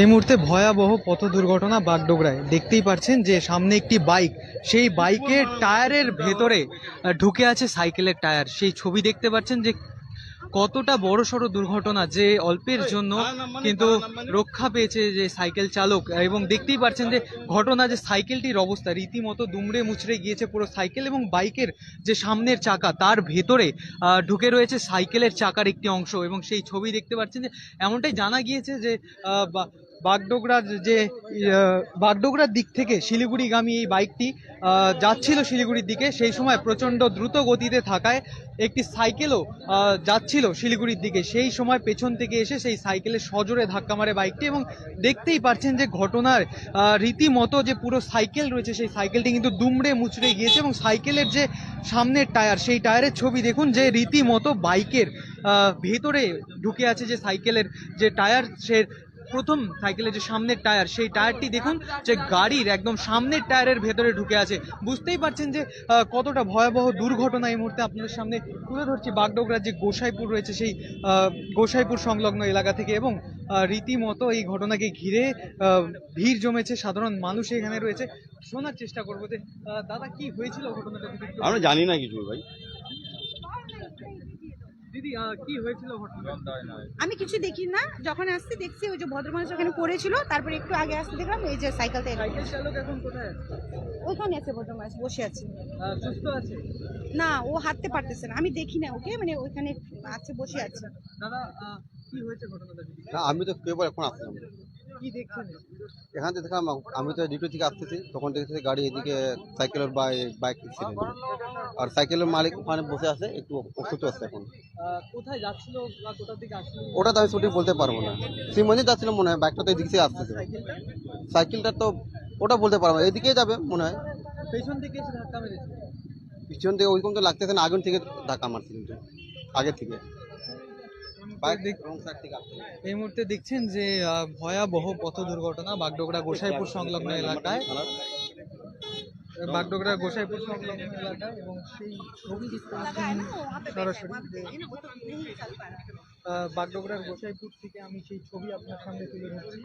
এই মুহূর্তে ভয়াবহ পথ দুর্ঘটনা বাগডোগরায়। দেখতেই পাচ্ছেন যে সামনে একটি বাইক, সেই বাইকের টায়ারের ভেতরে ঢুকে আছে সাইকেলের টায়ার। সেই ছবি দেখতে পাচ্ছেন যে কতটা বড় সড়ো দুর্ঘটনা যে অল্পের জন্য কিন্তু রক্ষা পেয়েছে যে সাইকেল চালক। এবং দেখতেই পাচ্ছেন যে ঘটনা যে সাইকেলটির অবস্থা, রীতিমতো দুমড়ে মুচড়ে গিয়েছে পুরো সাইকেল এবং বাইকের যে সামনের চাকা, তার ভেতরে ঢুকে রয়েছে সাইকেলের চাকার একটি অংশ। এবং সেই ছবি দেখতে পাচ্ছেন যে এমনটাই জানা গিয়েছে যে বাগডোগরার যে বাগডোগরার দিক থেকে শিলিগুড়িগামী এই বাইকটি যাচ্ছিল শিলিগুড়ির দিকে। সেই সময় প্রচণ্ড দ্রুত গতিতে থাকায় একটি সাইকেলও যাচ্ছিল শিলিগুড়ির দিকে। সেই সময় পেছন থেকে এসে সেই সাইকেলে সজোরে ধাক্কা মারে বাইকটি এবং দেখতেই পাচ্ছেন যে ঘটনার রীতিমতো যে পুরো সাইকেল রয়েছে, সেই সাইকেলটি কিন্তু দুমড়ে মুচড়ে গিয়েছে এবং সাইকেলের যে সামনের টায়ার, সেই টায়ারের ছবি দেখুন যে রীতিমতো বাইকের ভেতরে ঢুকে আছে যে সাইকেলের যে টায়ার, সে প্রথম সাইকেলের যে সামনের টায়ার সেই টায়ারটি দেখুন যে গাড়ির একদম সামনের টায়ারের ভেতরে ঢুকে আছে। বুঝতেই পারছেন যে কতটা ভয়াবহ দুর্ঘটনা এই মুহূর্তে আপনাদের সামনে তুলে ধরছি বাগডোগরার যে গোসাইপুর রয়েছে সেই গোসাইপুর সংলগ্ন এলাকা থেকে এবং রীতিমতো এই ঘটনাকে ঘিরে ভিড় জমেছে, সাধারণ মানুষ এখানে রয়েছে। শোনার চেষ্টা করব যে দাদা, কি হয়েছিল ঘটনাটা? আমরা জানি না কিছু ভাই। দিদি কি হয়েছিল আমি কিছু দেখি না। যখন আসছি দেখছি ওই যে ভদ্রমানুষ ওখানে পড়েছিল তারপরে একটু আগে আসতে দেখলাম এই যে। সাইকেল থেকে এখন কোথায় আছে? ওইখানে আছে ভদ্রমানুষ বসে আছে। সুস্থ আছে? না ও হাঁটতে পারতেছে না। আমি দেখি না ওকে মানে ওইখানে আছে বসে আছে। দাদা কি হয়েছে ঘটনাটা? আমি তো কেবল এখন আসলাম এখান থেকে দেখলাম আমি তো ডিউটি থেকে আসতেছি তখন দেখতেছি গাড়ি এদিকে সাইকেলের বা বাইক ছিলেন। আর সাইকেলের মালিক ওখানে বসে আছে একটু অসুস্থ আছে এখন। কোথায় যাচ্ছিল বা কোথা থেকে আসছিল? ওটা তো আমি সঠিক বলতে পারব না। শ্রীমন্দির যাচ্ছিল মনে হয় বাইকটা তো এদিক থেকে আসতেছে। সাইকেলটা? সাইকেলটা তো ওটা বলতে পারব না এদিকেই যাবে মনে হয়। পেছন থেকে এসে ধাক্কা মেরেছে। পিছন থেকে ওইরকম তো লাগতেছে না আগুন থেকে ধাক্কা মারছে কিন্তু আগে থেকে। এই মুহূর্তে দেখছেন যে ভয়াবহ পথ দুর্ঘটনা বাগডোগরা গোসাইপুর সংলগ্ন এলাকায়। বাগডোগরা গোসাইপুর সংলগ্ন এলাকায় এবং সেই বাগডোগরার গোসাইপুর থেকে আমি সেই ছবি আপনার সামনে তুলে ধরছি।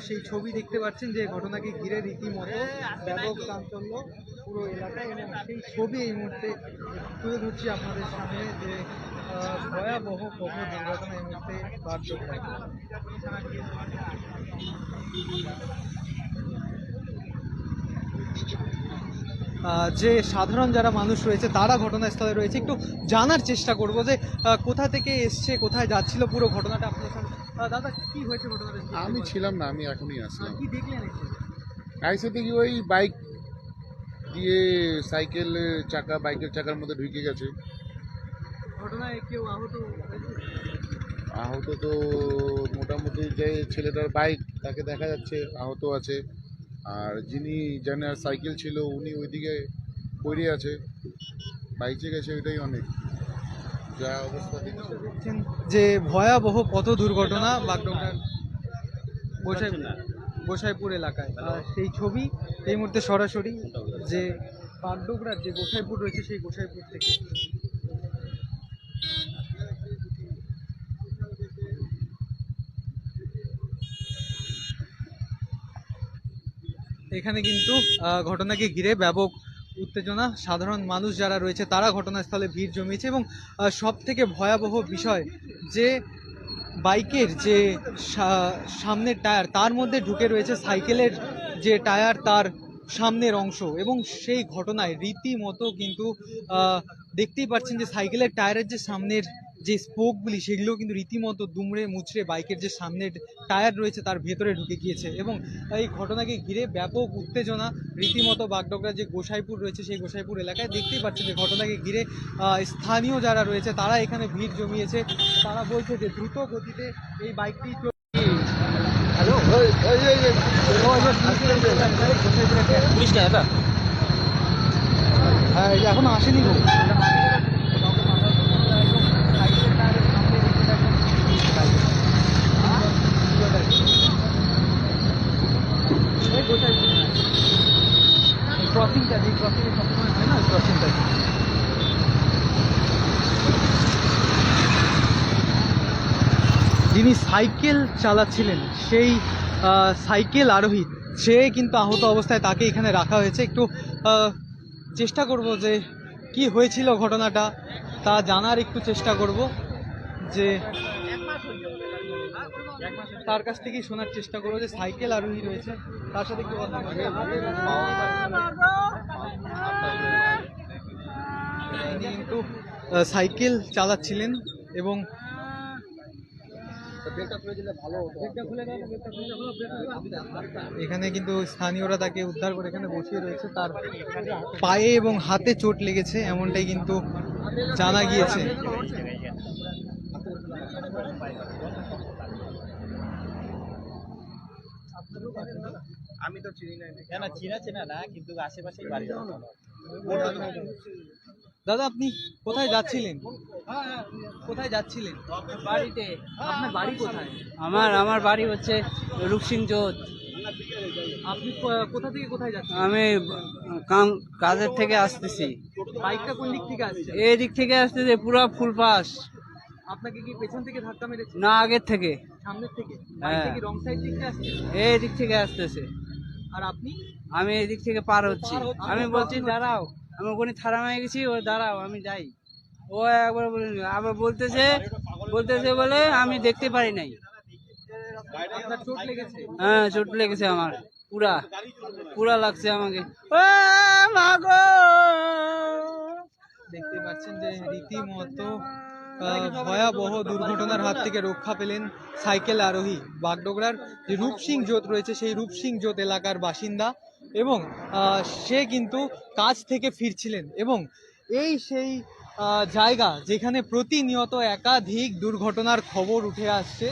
সেই ছবি দেখতে পাচ্ছেন যে ঘটনাকে ঘিরে রীতিমতো ব্যাপক চাঞ্চল্য পুরো এলাকায় এবং সেই ছবি এই মুহূর্তে তুলে ধরছি আপনাদের সামনে যে ভয়াবহ পথ দুর্ঘটনা এই মুহূর্তে আহ, যে সাধারণ যারা মানুষ রয়েছে তারা ঘটনাস্থলে রয়েছে। একটু জানার চেষ্টা করব যে কোথা থেকে এসছে কোথায় যাচ্ছিল পুরো ঘটনাটা আপনার সামনে দাদা কি হয়েছে আমি ছিলাম না আমি এখনই? আসলাম। আহ, কি দেখলেন আইসে দেখি ওই বাইক দিয়ে সাইকেল চাকা বাইকের চাকার মধ্যে ঢুকে গেছে। ঘটনায় কেউ আহত আহত তো মোটামুটি যে ছেলেটার বাইক তাকে দেখা যাচ্ছে আহত আছে। আর যিনি জানার সাইকেল ছিল উনি ওইদিকে পড়ে আছে। বাইচে গেছে ওইটাই অনেক। যা ভয়াবহ পথ দুর্ঘটনা বাগডোগরার গোসাই গোসাইপুর এলাকায়। আর সেই ছবি, এই মুহূর্তে সরাসরি যে বাগডোগরার যে গোসাইপুর রয়েছে, সেই গোসাইপুর থেকে। এখানে কিন্তু ঘটনাকে ঘিরে ব্যাপক উত্তেজনা। সাধারণ মানুষ যারা রয়েছে, তারা ঘটনাস্থলে ভিড় জমিয়েছে এবং সব থেকে ভয়াবহ বিষয় যে বাইকের যে সামনের টায়ার, তার মধ্যে ঢুকে রয়েছে সাইকেলের যে টায়ার, তার সামনের অংশ এবং সেই ঘটনায় রীতিমতো কিন্তু দেখতেই পাচ্ছেন যে সাইকেলের টায়ারের যে সামনের যে স্পোকগুলি সেগুলো কিন্তু রীতিমতো দুমড়ে মুচড়ে বাইকের যে সামনের টায়ার রয়েছে তার ভেতরে ঢুকে গিয়েছে এবং এই ঘটনাকে ঘিরে ব্যাপক উত্তেজনা রীতিমতো বাগডোগরা যে গোসাইপুর রয়েছে সেই গোসাইপুর এলাকায় দেখতেই পাচ্ছেন যে ঘটনাকে ঘিরে স্থানীয় যারা রয়েছে তারা এখানে ভিড় জমিয়েছে। তারা বলছে যে দ্রুত গতিতে এই বাইকটি চল- হ্যালো? হ্যাঁ এই এখনও আসেনি? যিনি সাইকেল চালাচ্ছিলেন, সেই সাইকেল আরোহী, সে কিন্তু আহত অবস্থায় তাকে এখানে রাখা হয়েছে। একটু চেষ্টা করব যে কি হয়েছিল ঘটনাটা, তা জানার একটু চেষ্টা করব যে তার কাছ থেকেই শোনার চেষ্টা করব যে সাইকেল আরোহী রয়েছে, তার সাথে কি কথা। তিনি কিন্তু সাইকেল চালাচ্ছিলেন এবং এখানে কিন্তু স্থানীয়রা তাকে উদ্ধার করে এখানে বসিয়ে রয়েছে তার পায়ে এবং হাতে চোট লেগেছে, এমনটাই কিন্তু জানা গিয়েছে আমি তো চিনি না না না চিনা চেনা না কিন্তু আশেপাশেই বাড়ি। দাদা আপনি কোথায় যাচ্ছিলেন? কোথায় যাচ্ছিলেন? বাড়িতে। আপনার বাড়ি কোথায়? আমার আমার বাড়ি হচ্ছে রুকসিং জোত আপনি কোথা থেকে কোথায় যাচ্ছেন? আমি কাম কাজের থেকে আসতেছি। বাইকটা কোন দিক থেকে আসছে এই দিক থেকে আসতেছে পুরো ফুল পাস। আপনাকে কি পেছন থেকে ধাক্কা মেরেছে? না আগের থেকে। সামনের থেকে? হ্যাঁ। কি রং সাইড দিক থেকে আসছে এই দিক থেকে আসতেছে। আর আপনি? আমি এই দিক থেকে পার হচ্ছি। আমি বলছি দাঁড়াও আমি ওখানে থারা হয়ে গেছি ও দাঁড়াও আমি যাই। ও একবার বলে আবার বলতেছে বলতেছে বলে আমি দেখতে পারি নাই। হ্যাঁ চোট লেগেছে আমার। পুরা পুরা লাগছে আমাকে। দেখতে পাচ্ছেন যে রীতিমতো ভয়াবহ দুর্ঘটনার হাত থেকে রক্ষা পেলেন সাইকেল আরোহী বাগডোগরার যে রূপসিং জোত রয়েছে। সেই রূপসিং জোত এলাকার বাসিন্দা এবং সে কিন্তু কাজ থেকে ফিরছিলেন এবং এই সেই জায়গা যেখানে প্রতিনিয়ত একাধিক দুর্ঘটনার খবর উঠে আসছে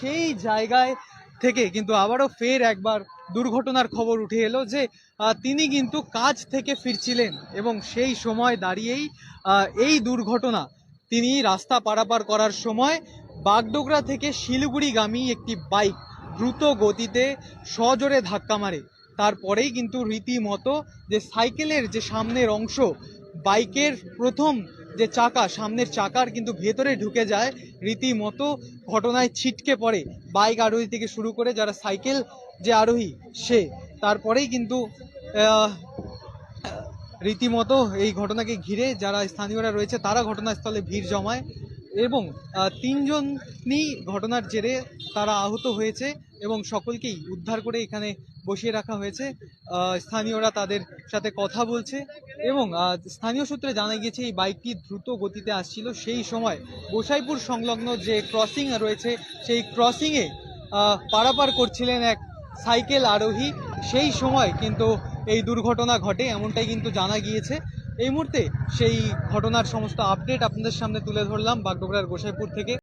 সেই জায়গায় থেকে কিন্তু আবারও ফের একবার দুর্ঘটনার খবর উঠে এলো যে তিনি কিন্তু কাজ থেকে ফিরছিলেন এবং সেই সময় দাঁড়িয়েই এই দুর্ঘটনা তিনি রাস্তা পারাপার করার সময় বাগডোগরা থেকে শিলিগুড়িগামী একটি বাইক দ্রুত গতিতে সজোরে ধাক্কা মারে। তারপরেই কিন্তু রীতিমতো যে সাইকেলের যে সামনের অংশ, বাইকের প্রথম যে চাকা, সামনের চাকার কিন্তু ভেতরে ঢুকে যায়, রীতিমতো ঘটনায় ছিটকে পড়ে বাইক আরোহী থেকে শুরু করে যারা সাইকেল যে আরোহী, সে। তারপরেই কিন্তু রীতিমতো এই ঘটনাকে ঘিরে যারা স্থানীয়রা রয়েছে, তারা ঘটনাস্থলে ভিড় জমায় এবং তিনজনই ঘটনার জেরে তারা আহত হয়েছে এবং সকলকেই উদ্ধার করে এখানে বসিয়ে রাখা হয়েছে। স্থানীয়রা তাদের সাথে কথা বলছে এবং স্থানীয় সূত্রে জানা গিয়েছে, এই বাইকটি দ্রুত গতিতে আসছিল। সেই সময় গোসাইপুর সংলগ্ন যে ক্রসিং রয়েছে, সেই ক্রসিংয়ে পারাপার করছিলেন এক সাইকেল আরোহী। সেই সময় কিন্তু এই দুর্ঘটনা ঘটে, এমনটাই কিন্তু জানা গিয়েছে। এই মুহূর্তে সেই ঘটনার সমস্ত আপডেট আপনাদের সামনে তুলে ধরলাম বাগডোগরার গোসাইপুর থেকে।